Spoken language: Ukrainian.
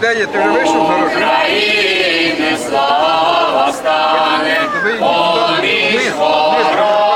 де є? Ти вже вийшов хороший? Україні слава стане, поміж ворога.